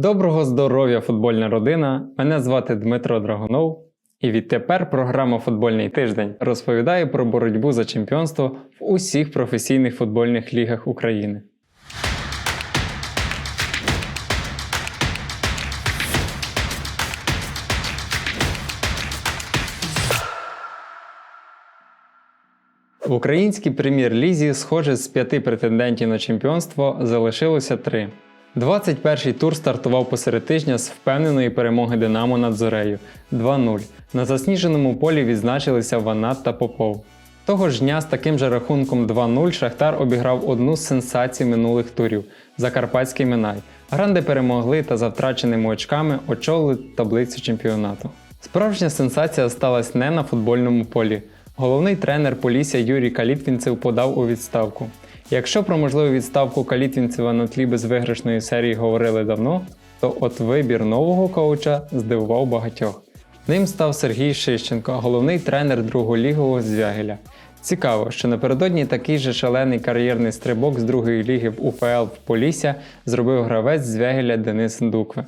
Доброго здоров'я, футбольна родина! Мене звати Дмитро Драгунов. І відтепер програма Футбольний тиждень розповідає про боротьбу за чемпіонство в усіх професійних футбольних лігах України. В українській прем'єр-лізі, схоже, з п'яти претендентів на чемпіонство залишилося три. 21-й тур стартував посеред тижня з впевненої перемоги Динамо над Зорею 2-0. На засніженому полі відзначилися Ванат та Попов. Того ж дня з таким же рахунком 2-0 Шахтар обіграв одну з сенсацій минулих турів Закарпатський Минай. Гранди перемогли та за втраченими очками очолили таблицю чемпіонату. Справжня сенсація сталася не на футбольному полі. Головний тренер Полісся Юрій Калітвінцев подав у відставку. Якщо про можливу відставку Калітвінцева на тлі безвиграшної серії говорили давно, то от вибір нового коуча здивував багатьох. Ним став Сергій Шищенко, головний тренер друголігового Звягеля. Цікаво, що напередодні такий же шалений кар'єрний стрибок з другої ліги в УПЛ в Полісся зробив гравець Звягеля Денис Дукве.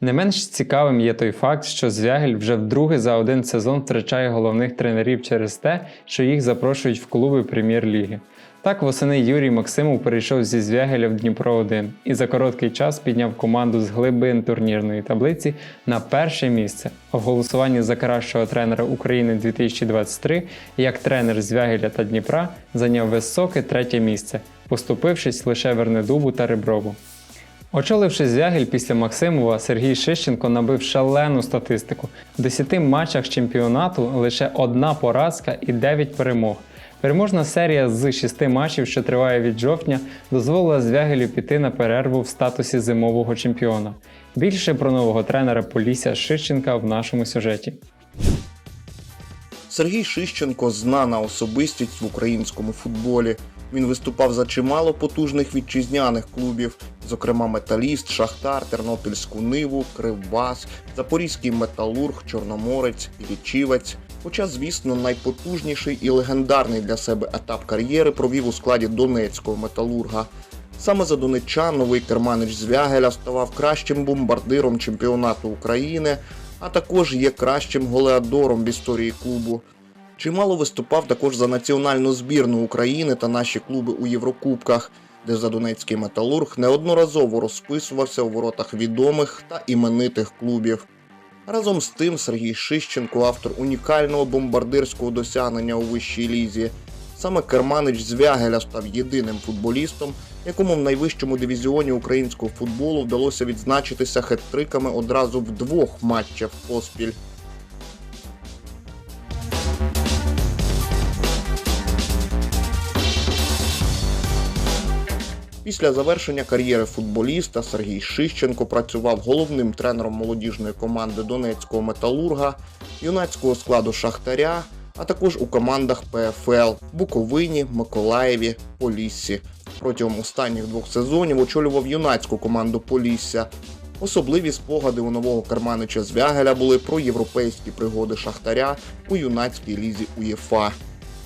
Не менш цікавим є той факт, що Звягель вже вдруге за один сезон втрачає головних тренерів через те, що їх запрошують в клуби прем'єр-ліги. Так восени Юрій Максимов перейшов зі Звягеля в Дніпро 1 і за короткий час підняв команду з глибин турнірної таблиці на перше місце. А в голосуванні за кращого тренера України 2023 як тренер Звягеля та Дніпра зайняв високе третє місце, поступившись лише Вернедубу та Реброву. Очоливши звягель після Максимова, Сергій Шищенко набив шалену статистику. В 10 матчах чемпіонату лише одна поразка і 9 перемог. Переможна серія з 6 матчів, що триває від жовтня, дозволила звягелю піти на перерву в статусі зимового чемпіона. Більше про нового тренера Полісся Шищенка в нашому сюжеті. Сергій Шищенко знана особистість в українському футболі. Він виступав за чимало потужних вітчизняних клубів, зокрема Металіст, Шахтар, Тернопільську Ниву, Кривбас, Запорізький Металург, Чорноморець, Лічівець. Хоча, звісно, найпотужніший і легендарний для себе етап кар'єри провів у складі Донецького металурга. Саме за донеччан новий керманич Звягеля ставав кращим бомбардиром чемпіонату України, а також є кращим голеадором в історії клубу. Чимало виступав також за національну збірну України та наші клуби у Єврокубках, де за Донецький металург неодноразово розписувався у воротах відомих та іменитих клубів. Разом з тим Сергій Шищенко автор унікального бомбардирського досягнення у вищій лізі. Саме Керманич Звягеля став єдиним футболістом, якому в найвищому дивізіоні українського футболу вдалося відзначитися хет-триками одразу в двох матчах поспіль. Після завершення кар'єри футболіста Сергій Шищенко працював головним тренером молодіжної команди Донецького металурга, юнацького складу Шахтаря, а також у командах ПФЛ Буковині, Миколаєві, Поліссі. Протягом останніх двох сезонів очолював юнацьку команду Полісся. Особливі спогади у нового керманича Звягеля були про європейські пригоди Шахтаря у юнацькій лізі УЄФА.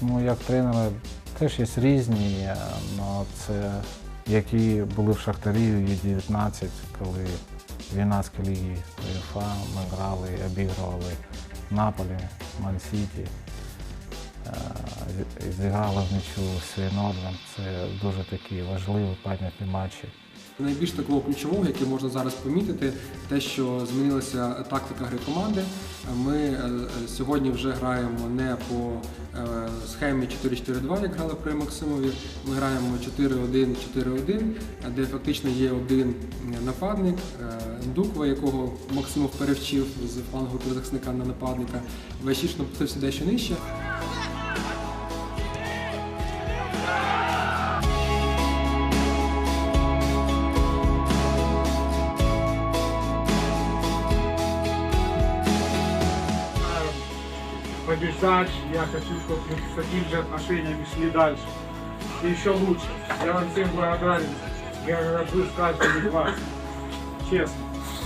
Ну, як тренери теж є різні, але це які були в Шахтарі у Ю-19, коли в юнацькій лігі УЄФА ми грали, обігрували Наполі, Ман-Сіті, е, зіграли в нічу з Свінордом. Це дуже такі важливі пам'ятні матчі. Найбільш такого ключового, яке можна зараз помітити, те, що змінилася тактика гри команди. Ми е, сьогодні вже граємо не по е, схемі 4-4-2, як грали при Максимові. Ми граємо 4-1-4-1, де фактично є один нападник, е, Дуква, якого Максимов перевчив з флангу захисника на нападника. Ващишно опустився дещо нижче. Побеждать. Я хочу, чтобы мы с такими же отношениями шли дальше. И еще лучше. Я вам всем благодарен. Я горжусь каждым из вас. Честно.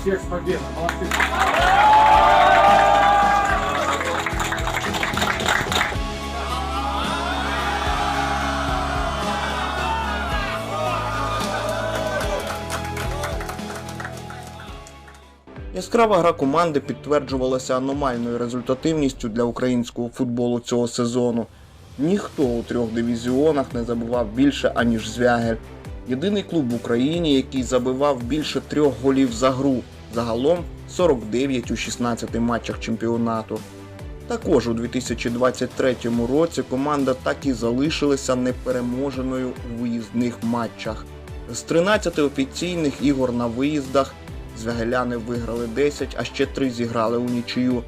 Всех с победой. Молодцы. Яскрава гра команди підтверджувалася аномальною результативністю для українського футболу цього сезону. Ніхто у трьох дивізіонах не забивав більше, аніж Звягель. Єдиний клуб в Україні, який забивав більше трьох голів за гру, загалом 49 у 16 матчах чемпіонату. Також у 2023 році команда так і залишилася непереможеною у виїзних матчах. З 13 офіційних ігор на виїздах звягеляни виграли 10, а ще 3 зіграли у нічию.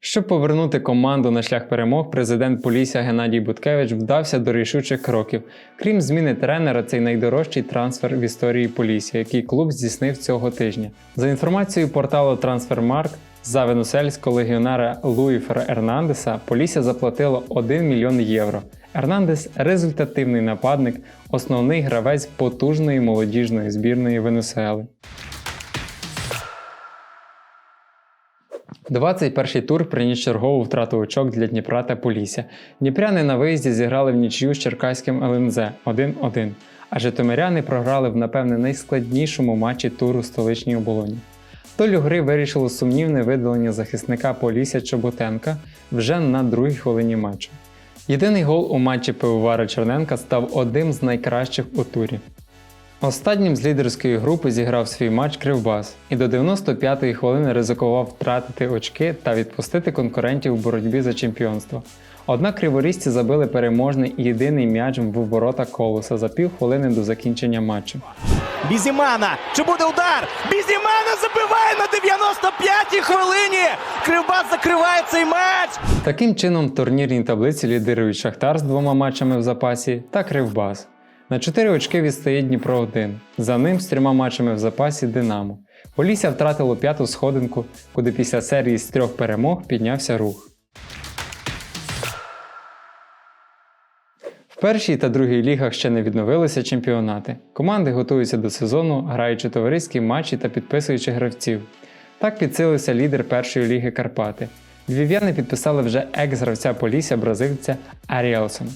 Щоб повернути команду на шлях перемог, президент Полісся Геннадій Буткевич вдався до рішучих кроків. Крім зміни тренера, цей найдорожчий трансфер в історії Полісся, який клуб здійснив цього тижня. За інформацією порталу Transfermarkt, за венесуельського легіонера Луїфера Ернандеса Полісся заплатило 1 мільйон євро. Ернандес результативний нападник, основний гравець потужної молодіжної збірної Венесуели. 21-й тур приніс чергову втрату очок для Дніпра та Полісся. Дніпряни на виїзді зіграли в нічию з черкаським ЛНЗ 1-1, а житомиряни програли в, напевне, найскладнішому матчі туру столичній оболоні. Долю гри вирішило сумнівне видалення захисника Полісся Чоботенка вже на другій хвилині матчу. Єдиний гол у матчі пивовара Черненка став одним з найкращих у турі. Останнім з лідерської групи зіграв свій матч Кривбас і до 95-ї хвилини ризикував втратити очки та відпустити конкурентів у боротьбі за чемпіонство. Однак криворізці забили переможний і єдиний м'яч в ворота колоса за півхвилини до закінчення матчу. Бізімана. Чи буде удар? Бізімана забиває на 95-й хвилині. Кривбас закриває цей матч. Таким чином, в турнірній таблиці лідирують Шахтар з двома матчами в запасі та Кривбас. На 4 очки відстає Дніпро 1. За ним з трьома матчами в запасі Динамо. Полісся втратило п'яту сходинку, куди після серії з трьох перемог піднявся рух. Першій та другій лігах ще не відновилися чемпіонати. Команди готуються до сезону, граючи товариські матчі та підписуючи гравців. Так підсилився лідер першої ліги Карпати. Львів'яни підписали вже екс-гравця Полісся бразильця Аріелсона.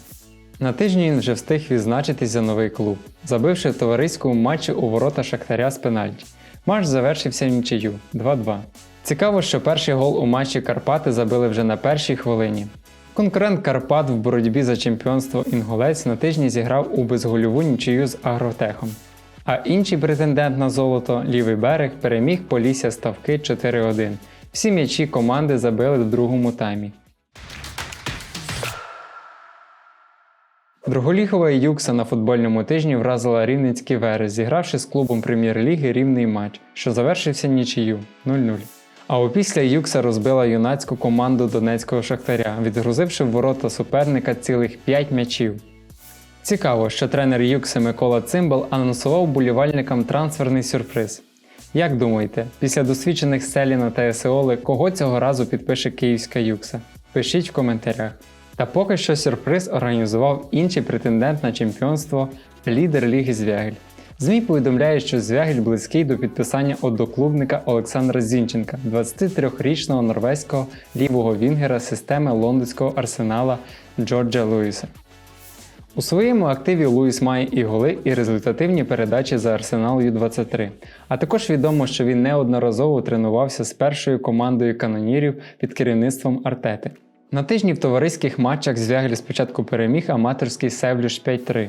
На тижні він вже встиг відзначитись за новий клуб, забивши товариському матчі у ворота Шахтаря з пенальті. Матч завершився нічию 2-2. Цікаво, що перший гол у матчі Карпати забили вже на першій хвилині. Конкурент Карпат в боротьбі за чемпіонство Інголець на тижні зіграв у безгольову нічию з Агротехом. А інший претендент на золото лівий берег переміг Полісся ставки 4-1. Всі м'ячі команди забили в другому таймі. Друголігова Юкса на футбольному тижні вразила Рівненський Верес, зігравши з клубом прем'єр-ліги рівний матч, що завершився нічию 0-0. А опісля Юкса розбила юнацьку команду Донецького Шахтаря, відгрузивши в ворота суперника цілих 5 м'ячів. Цікаво, що тренер Юкси Микола Цимбал анонсував болівальникам трансферний сюрприз. Як думаєте, після досвідчених Селіна та Есеоли, кого цього разу підпише київська Юкса? Пишіть в коментарях. Та поки що сюрприз організував інший претендент на чемпіонство лідер Ліги Звягель. ЗМІ повідомляє, що Звягель близький до підписання одноклубника Олександра Зінченка, 23-річного норвезького лівого вінгера системи лондонського арсенала Джорджа Луїса. У своєму активі Луїс має і голи, і результативні передачі за Арсенал Ю-23. А також відомо, що він неодноразово тренувався з першою командою канонірів під керівництвом Артети. На тижні в товариських матчах Звягель спочатку переміг аматорський Севлюш 5-3.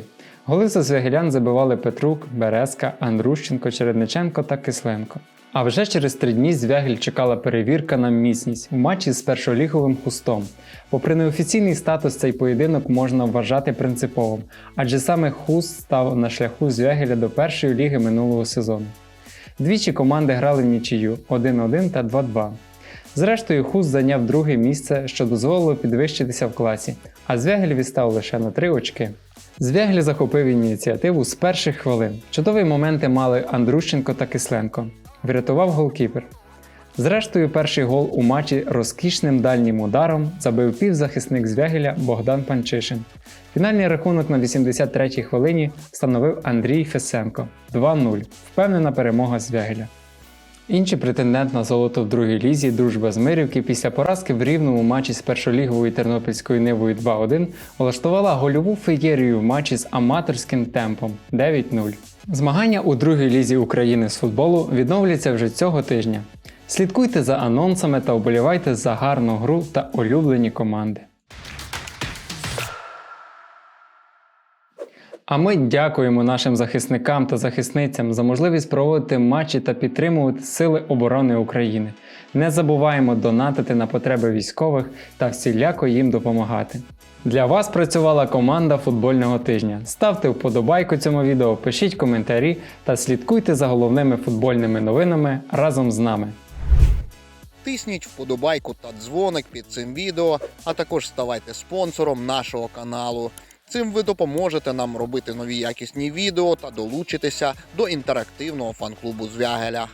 Голи за звягелян забивали Петрук, Березка, Андрущенко, Чередниченко та Кисленко. А вже через три дні Звягель чекала перевірка на міцність у матчі з першоліговим хустом. Попри неофіційний статус, цей поєдинок можна вважати принциповим, адже саме хуст став на шляху Звягеля до першої ліги минулого сезону. Двічі команди грали в нічию 1-1 та 2-2. Зрештою, Хуст зайняв друге місце, що дозволило підвищитися в класі, а Звягель відстав лише на 3 очки. Звягель захопив ініціативу з перших хвилин. Чудові моменти мали Андрущенко та Кисленко. Врятував голкіпер. Зрештою, перший гол у матчі розкішним дальнім ударом забив півзахисник Звягеля Богдан Панчишин. Фінальний рахунок на 83-й хвилині встановив Андрій Фесенко 2-0. Впевнена перемога Звягеля. Інший претендент на золото в другій лізі Дружба з Мирівки після поразки в рівному матчі з першоліговою тернопільською нивою 2-1 влаштувала гольову феєрію в матчі з аматорським темпом 9-0. Змагання у другій лізі України з футболу відновляться вже цього тижня. Слідкуйте за анонсами та вболівайте за гарну гру та улюблені команди. А ми дякуємо нашим захисникам та захисницям за можливість проводити матчі та підтримувати Сили оборони України. Не забуваємо донатити на потреби військових та всіляко їм допомагати. Для вас працювала команда футбольного тижня. Ставте вподобайку цьому відео, пишіть коментарі та слідкуйте за головними футбольними новинами разом з нами. Тисніть вподобайку та дзвоник під цим відео, а також ставайте спонсором нашого каналу. Цим ви допоможете нам робити нові якісні відео та долучитися до інтерактивного фан-клубу Звягеля.